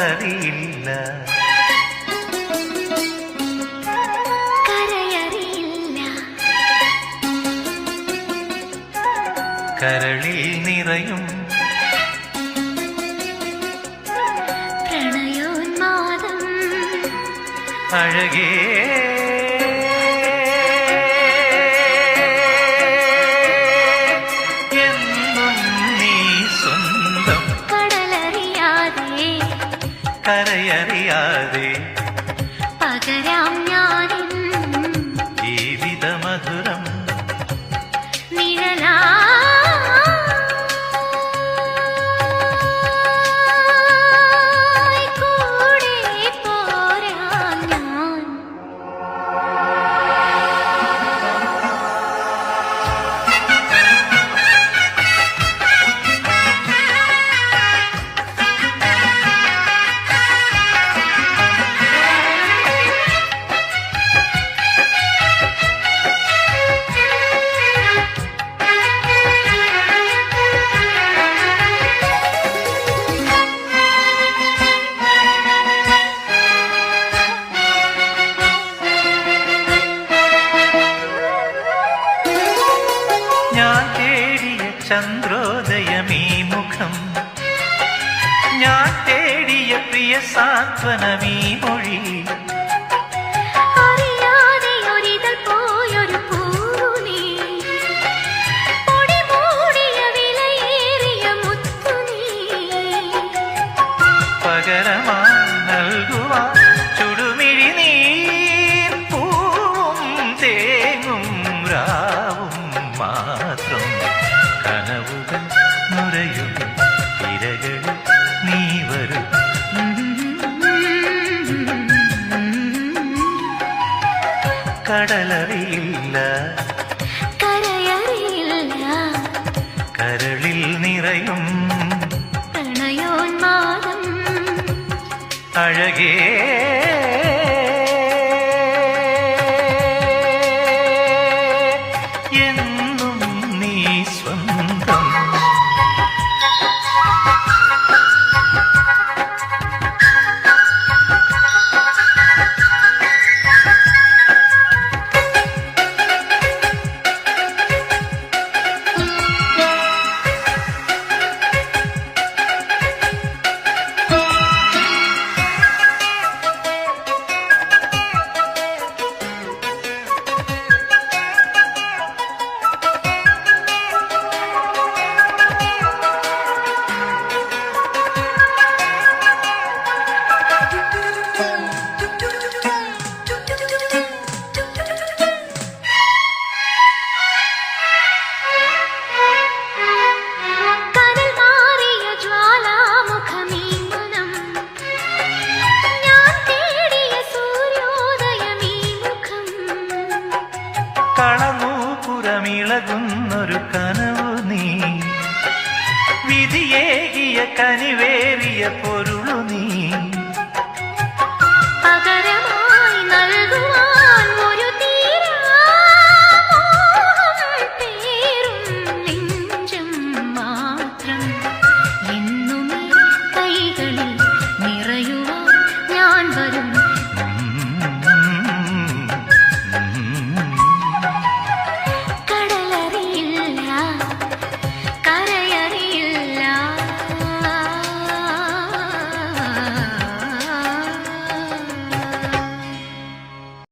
കരയറിയില്ല. കരളിൽ നിറയും. പ്രണയോന്മാദം. അഴകേ കരയറിയാതെ ചന്ദ്രോദയമീ മുഖം ഞാൻ തേടിയ പ്രിയ സാന്ത്വനമീ മൊഴി அழகே. വിധിയേകിയ കനിവേറിയ പൊരുളു നീ പകരം